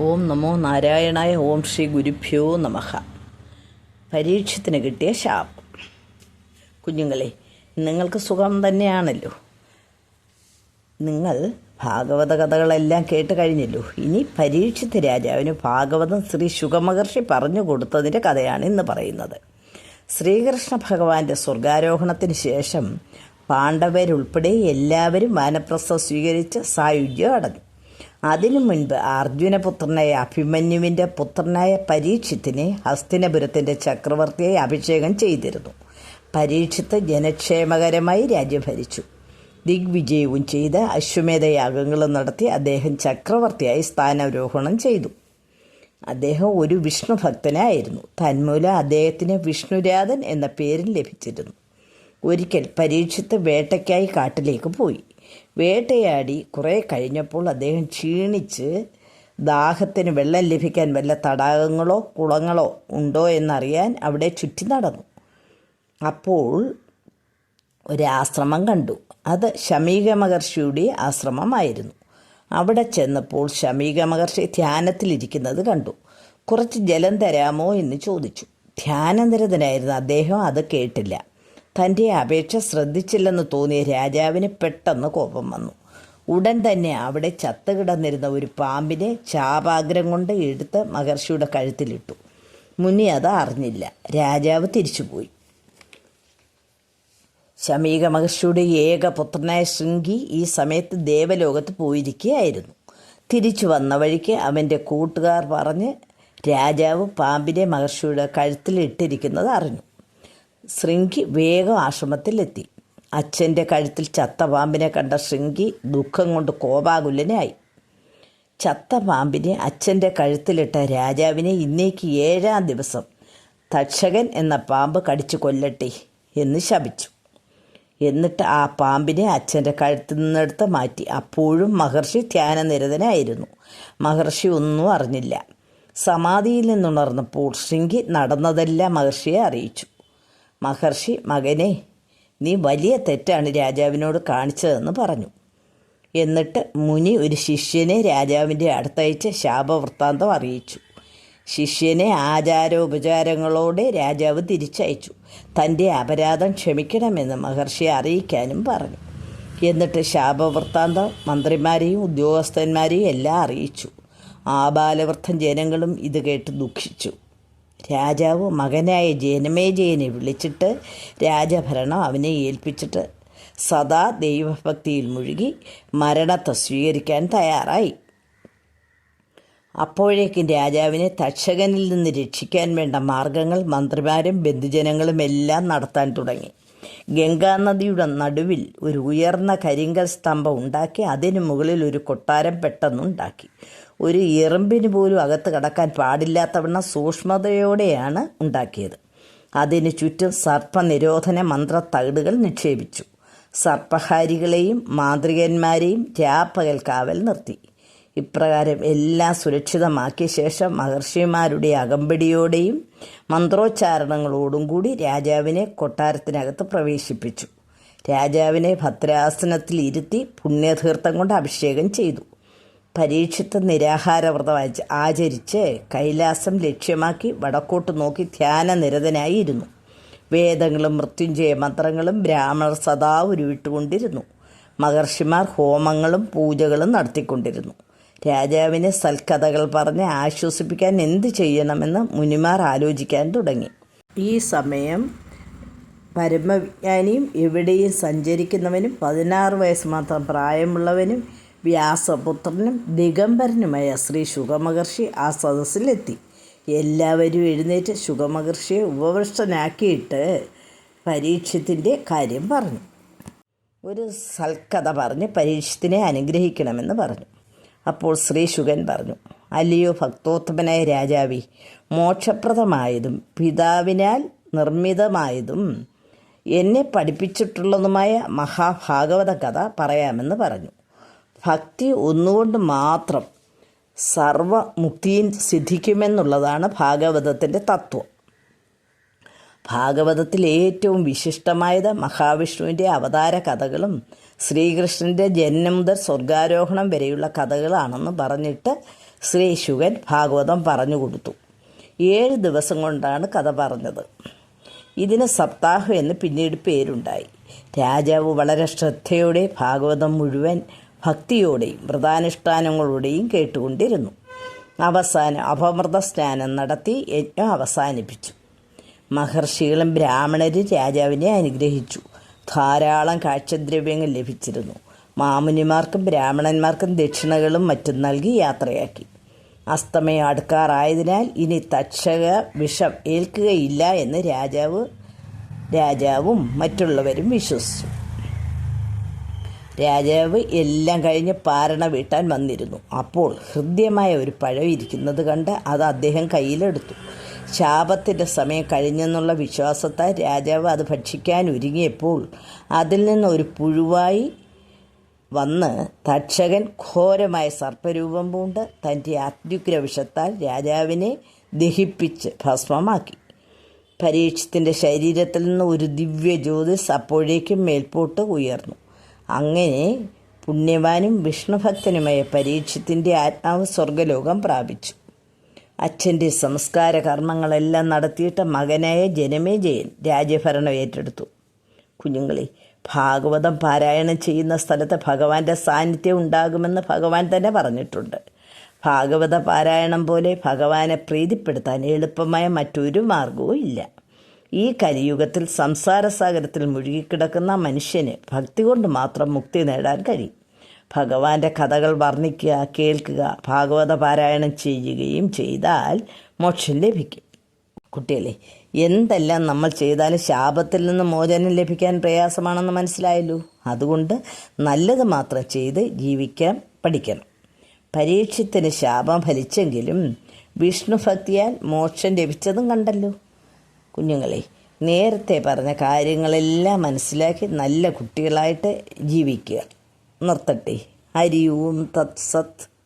ഓം നമോ നാരായണായ ഓം ശ്രീ ഗുരുഭ്യോ നമഃ. പരീക്ഷത്തിന് കിട്ടിയ ശാപം. കുഞ്ഞുങ്ങളെ നിങ്ങൾക്ക് സുഖം തന്നെയാണല്ലോ. നിങ്ങൾ ഭാഗവത കഥകളെല്ലാം കേട്ട് കഴിഞ്ഞല്ലോ. ഇനി പരീക്ഷിത്ത് രാജാവിന് ഭാഗവതം ശ്രീ ശുഗമഹർഷി പറഞ്ഞു കൊടുത്തതിന്റെ കഥയാണ് ഇന്ന് പറയുന്നത്. ശ്രീകൃഷ്ണ ഭഗവാന്റെ സ്വർഗാരോഹണത്തിന് ശേഷം പാണ്ഡവരുൾപ്പെടെ എല്ലാവരും വാനപ്രസ്ഥം സ്വീകരിച്ച് സായുജ്യം അടഞ്ഞു. അതിനു മുൻപ് അർജുനപുത്രനായ അഭിമന്യുവിന്റെ പുത്രനായ പരീക്ഷിത്തിനെ ഹസ്തിനപുരത്തിന്റെ ചക്രവർത്തിയെ അഭിഷേകം ചെയ്തിരുന്നു. പരീക്ഷിത്ത് ജനക്ഷേമകരമായി രാജ്യം ഭരിച്ചു ദിഗ്വിജയവും ചെയ്ത് അശ്വമേധയാഗങ്ങളും നടത്തി അദ്ദേഹം ചക്രവർത്തിയായി സ്ഥാനാരോഹണം ചെയ്തു. അദ്ദേഹം ഒരു വിഷ്ണു ഭക്തനായിരുന്നു. തന്മൂലം അദ്ദേഹത്തിന് വിഷ്ണുരാധൻ എന്ന പേരിൽ ലഭിച്ചിരുന്നു. ഒരിക്കൽ പരീക്ഷിത്ത് വേട്ടയ്ക്കായി കാട്ടിലേക്ക് പോയി. വേട്ടയാടി കുറേ കഴിഞ്ഞപ്പോൾ അദ്ദേഹം ക്ഷീണിച്ച് ദാഹത്തിന് വെള്ളം ലഭിക്കാൻ വല്ല തടാകങ്ങളോ കുളങ്ങളോ ഉണ്ടോ എന്നറിയാൻ അവിടെ ചുറ്റി നടന്നു. അപ്പോൾ ഒരാശ്രമം കണ്ടു. അത് ശമീക മഹർഷിയുടെ ആശ്രമമായിരുന്നു. അവിടെ ചെന്നപ്പോൾ ശമീക മഹർഷി ധ്യാനത്തിലിരിക്കുന്നത് കണ്ടു. കുറച്ച് ജലം തരാമോ എന്ന് ചോദിച്ചു. ധ്യാനനിരതനായിരുന്ന അദ്ദേഹം അത് കേട്ടില്ല. തന്റെ അപേക്ഷ ശ്രദ്ധിച്ചില്ലെന്ന് തോന്നിയ രാജാവിന് പെട്ടെന്ന് കോപം വന്നു. ഉടൻ തന്നെ അവിടെ ചത്തുകിടന്നിരുന്ന ഒരു പാമ്പിനെ ചാപാഗ്രം കൊണ്ട് എടുത്ത് മഹർഷിയുടെ കഴുത്തിലിട്ടു. മുനി അത് അറിഞ്ഞില്ല. രാജാവ് തിരിച്ചുപോയി. ശമീക മഹർഷിയുടെ ഏക പുത്രനായ ശൃംഗി ഈ സമയത്ത് ദേവലോകത്ത് പോയിരിക്കുകയായിരുന്നു തിരിച്ചു വന്ന വഴിക്ക് അവന്റെ കൂട്ടുകാർ പറഞ്ഞ് രാജാവ് പാമ്പിനെ മഹർഷിയുടെ കഴുത്തിലിട്ടിരിക്കുന്നത് അറിഞ്ഞു. ശൃംഗി വേഗം ആശ്രമത്തിലെത്തി. അച്ഛന്റെ കഴുത്തിൽ ചത്ത പാമ്പിനെ കണ്ട ശൃംഗി ദുഃഖം കൊണ്ട് കോപാകുലനായി. ചത്ത പാമ്പിനെ അച്ഛന്റെ കഴുത്തിലിട്ട രാജാവിനെ ഇന്നേക്ക് ഏഴാം ദിവസം തക്ഷകൻ എന്ന പാമ്പ് കടിച്ചു കൊല്ലട്ടെ എന്ന് ശപിച്ചു. എന്നിട്ട് ആ പാമ്പിനെ അച്ഛന്റെ കഴുത്തിൽ നിന്നെടുത്ത് മാറ്റി. അപ്പോഴും മഹർഷി ധ്യാനനിരതനായിരുന്നു. മഹർഷി ഒന്നും അറിഞ്ഞില്ല. സമാധിയിൽ നിന്നുണർന്നപ്പോൾ ശൃംഗി നടന്നതെല്ലാം മഹർഷിയെ അറിയിച്ചു. മഹർഷി മകനെ നീ വലിയ തെറ്റാണ് രാജാവിനോട് കാണിച്ചതെന്ന് പറഞ്ഞു. എന്നിട്ട് മുനി ഒരു ശിഷ്യനെ രാജാവിന്റെ അടുത്തയച്ച് ശാപവൃത്താന്തം അറിയിച്ചു. ശിഷ്യനെ ആചാരോപചാരങ്ങളോടെ രാജാവ് തിരിച്ചയച്ചു. തന്റെ അപരാധം ക്ഷമിക്കണമെന്ന് മഹർഷിയെ അറിയിക്കാനും പറഞ്ഞു. എന്നിട്ട് ശാപവൃത്താന്തം മന്ത്രിമാരെയും ഉദ്യോഗസ്ഥന്മാരെയും എല്ലാം അറിയിച്ചു. ആബാലവൃദ്ധം ജനങ്ങളും ഇത് കേട്ട് ദുഃഖിച്ചു. രാജാവ് മകനായ ജനമേജയനെ വിളിച്ചിട്ട് രാജഭരണം അവനെ ഏൽപ്പിച്ചിട്ട് സദാ ദൈവഭക്തിയിൽ മുഴുകി മരണത്തെ സ്വീകരിക്കാൻ തയ്യാറായി. അപ്പോഴേക്കും രാജാവിനെ തക്ഷകനിൽ നിന്ന് രക്ഷിക്കാൻ വേണ്ട മാർഗങ്ങൾ മന്ത്രിമാരും ബന്ധുജനങ്ങളും എല്ലാം നടത്താൻ തുടങ്ങി. ഗംഗാനദിയുടെ നടുവിൽ ഒരു ഉയർന്ന കരിങ്കൽ സ്തംഭം ഉണ്ടാക്കി അതിനു മുകളിൽ ഒരു കൊട്ടാരം പെട്ടെന്നുണ്ടാക്കി. ഒരു എറുമ്പിന് പോലും അകത്ത് കടക്കാൻ പാടില്ലാത്തവണ്ണം സൂക്ഷ്മതയോടെയാണ് ഉണ്ടാക്കിയത്. അതിന് ചുറ്റും സർപ്പനിരോധന മന്ത്രത്തകിടുകൾ നിക്ഷേപിച്ചു. സർപ്പഹാരികളെയും മാന്ത്രികന്മാരെയും രാപ്പകൽ കാവൽ നിർത്തി. ഇപ്രകാരം എല്ലാം സുരക്ഷിതമാക്കിയ ശേഷം മഹർഷിമാരുടെ അകമ്പടിയോടെയും മന്ത്രോച്ചാരണങ്ങളോടും കൂടി രാജാവിനെ കൊട്ടാരത്തിനകത്ത് പ്രവേശിപ്പിച്ചു. രാജാവിനെ ഭദ്രാസനത്തിൽ ഇരുത്തി പുണ്യതീർത്ഥം കൊണ്ട് അഭിഷേകം ചെയ്തു. പരീക്ഷിത്ത് നിരാഹാരവ്രതം ആചരിച്ച് കൈലാസം ലക്ഷ്യമാക്കി വടക്കോട്ട് നോക്കി ധ്യാനനിരതനായി ഇരുന്നു വേദങ്ങളും മൃത്യുഞ്ജയ മന്ത്രങ്ങളും ബ്രാഹ്മണർ സദാ ഉരുവിട്ടുകൊണ്ടിരുന്നു. മഹർഷിമാർ ഹോമങ്ങളും പൂജകളും നടത്തിക്കൊണ്ടിരുന്നു. രാജാവിനെ സൽക്കഥകൾ പറഞ്ഞ് ആശ്വസിപ്പിക്കാൻ എന്ത് ചെയ്യണമെന്ന് മുനിമാർ ആലോചിക്കാൻ തുടങ്ങി. ഈ സമയം പരമവിജ്ഞാനിയും എവിടെയും സഞ്ചരിക്കുന്നവനും പതിനാറ് വയസ്സ് മാത്രം പ്രായമുള്ളവനും വ്യാസപുത്രനും ദിഗംബരനുമായ ശ്രീ ശുഗമഹർഷി ആ സദസ്സിലെത്തി. എല്ലാവരും എഴുന്നേറ്റ് ശുഗമഹർഷിയെ ഉപവൃഷ്ടനാക്കിയിട്ട് പരീക്ഷത്തിന്റെ കാര്യം പറഞ്ഞു. ഒരു സൽക്കഥ പറഞ്ഞ് പരീക്ഷത്തിനെ അനുഗ്രഹിക്കണമെന്ന് പറഞ്ഞു. അപ്പോൾ ശ്രീ ശുഗൻ പറഞ്ഞു അല്ലയോ ഭക്തോത്തമനായ രാജാവി മോക്ഷപ്രദമായതും പിതാവിനാൽ നിർമ്മിതമായതും എന്നെ പഠിപ്പിച്ചിട്ടുള്ളതുമായ മഹാഭാഗവത കഥ പറയാമെന്ന് പറഞ്ഞു. ഭക്തി ഒന്നുകൊണ്ട് മാത്രം സർവമുക്തിയും സിദ്ധിക്കുമെന്നുള്ളതാണ് ഭാഗവതത്തിന്റെ തത്വം. ഭാഗവതത്തിൽ ഏറ്റവും വിശിഷ്ടമായത് മഹാവിഷ്ണുവിന്റെ അവതാര കഥകളും ശ്രീകൃഷ്ണന്റെ ജനനം മുതൽ സ്വർഗാരോഹണം വരെയുള്ള കഥകളാണെന്ന് പറഞ്ഞിട്ട് ശ്രീ ശുഗൻ ഭാഗവതം പറഞ്ഞു കൊടുത്തു. ഏഴ് ദിവസം കൊണ്ടാണ് കഥ പറഞ്ഞത്. ഇതിന് സപ്താഹം എന്ന് പിന്നീട് പേരുണ്ടായി. രാജാവ് വളരെ ശ്രദ്ധയോടെ ഭാഗവതം മുഴുവൻ ഭക്തിയോടെയും വ്രതാനുഷ്ഠാനങ്ങളോടെയും കേട്ടുകൊണ്ടിരുന്നു. അവസാന അപമൃത സ്നാനം നടത്തി യജ്ഞം അവസാനിപ്പിച്ചു. മഹർഷികളും ബ്രാഹ്മണരും രാജാവിനെ അനുഗ്രഹിച്ചു. ധാരാളം കാഴ്ചദ്രവ്യങ്ങൾ ലഭിച്ചിരുന്നു. മാമുനിമാർക്കും ബ്രാഹ്മണന്മാർക്കും ദക്ഷിണകളും മറ്റും നൽകി യാത്രയാക്കി. അസ്തമയം അടുക്കാറായതിനാൽ ഇനി തക്ഷക വിഷം ഏൽക്കുകയില്ല എന്ന് രാജാവ് രാജാവും മറ്റുള്ളവരും വിശ്വസിച്ചു. രാജാവ് എല്ലാം കഴിഞ്ഞ് പാരണ വീട്ടാൻ വന്നിരുന്നു. അപ്പോൾ ഹൃദ്യമായ ഒരു പഴം ഇരിക്കുന്നത് കണ്ട് അത് അദ്ദേഹം കയ്യിലെടുത്തു. ശാപത്തിന്റെ സമയം കഴിഞ്ഞെന്നുള്ള വിശ്വാസത്താൽ രാജാവ് അത് ഭക്ഷിക്കാൻ ഒരുങ്ങിയപ്പോൾ അതിൽ നിന്ന് ഒരു പുഴുവായി വന്ന് തക്ഷകൻ ഘോരമായ സർപ്പരൂപം പൂണ്ട് തന്റെ അത്യുഗ്രവിഷത്താൽ രാജാവിനെ ദഹിപ്പിച്ച് ഭസ്മമാക്കി. പരീക്ഷത്തിന്റെ ശരീരത്തിൽ നിന്ന് ഒരു ദിവ്യ ജ്യോതിസ് അപ്പോഴേക്കും മേൽപോട്ട് ഉയർന്നു. അങ്ങനെ പുണ്യവാനും വിഷ്ണുഭക്തനുമായ പരീക്ഷത്തിന്റെ ആത്മാവ് സ്വർഗലോകം പ്രാപിച്ചു. അച്ഛന്റെ സംസ്കാര കർമ്മങ്ങളെല്ലാം നടത്തിയിട്ട മകനായ ജനമേജയൻ രാജ്യഭരണം ഏറ്റെടുത്തു. കുഞ്ഞുങ്ങളെ ഭാഗവതം പാരായണം ചെയ്യുന്ന സ്ഥലത്ത് ഭഗവാന്റെ സാന്നിധ്യം ഉണ്ടാകുമെന്ന് ഭഗവാൻ തന്നെ പറഞ്ഞിട്ടുണ്ട്. ഭാഗവത പാരായണം പോലെ ഭഗവാനെ പ്രീതിപ്പെടുത്താൻ എളുപ്പമായ മറ്റൊരു മാർഗവും ഇല്ല ഈ കലിയുഗത്തിൽ സംസാരസാഗരത്തിൽ മുഴുകിക്കിടക്കുന്ന മനുഷ്യന് ഭക്തി കൊണ്ട് മാത്രം മുക്തി നേടാൻ കഴിയും. ഭഗവാന്റെ കഥകൾ വർണിക്കുക കേൾക്കുക ഭാഗവത പാരായണം ചെയ്യുകയും ചെയ്താൽ മോക്ഷം ലഭിക്കും. കുട്ടികളെ എന്തെല്ലാം നമ്മൾ ചെയ്താലും ശാപത്തിൽ നിന്ന് മോചനം ലഭിക്കാൻ പ്രയാസമാണെന്ന് മനസ്സിലായല്ലോ? അതുകൊണ്ട് നല്ലത് മാത്രം ചെയ്ത് ജീവിക്കാൻ പഠിക്കണം. പരീക്ഷത്തിന് ശാപം ഫലിച്ചെങ്കിലും വിഷ്ണു ഭക്തിയാൽ മോക്ഷം ലഭിച്ചതും കണ്ടല്ലോ. കുഞ്ഞുങ്ങളെ നേരത്തെ പറഞ്ഞ കാര്യങ്ങളെല്ലാം മനസ്സിലാക്കി നല്ല കുട്ടികളായിട്ട് ജീവിക്കുക. നിർത്തട്ടെ. ഹരി ഓം തത് സത്.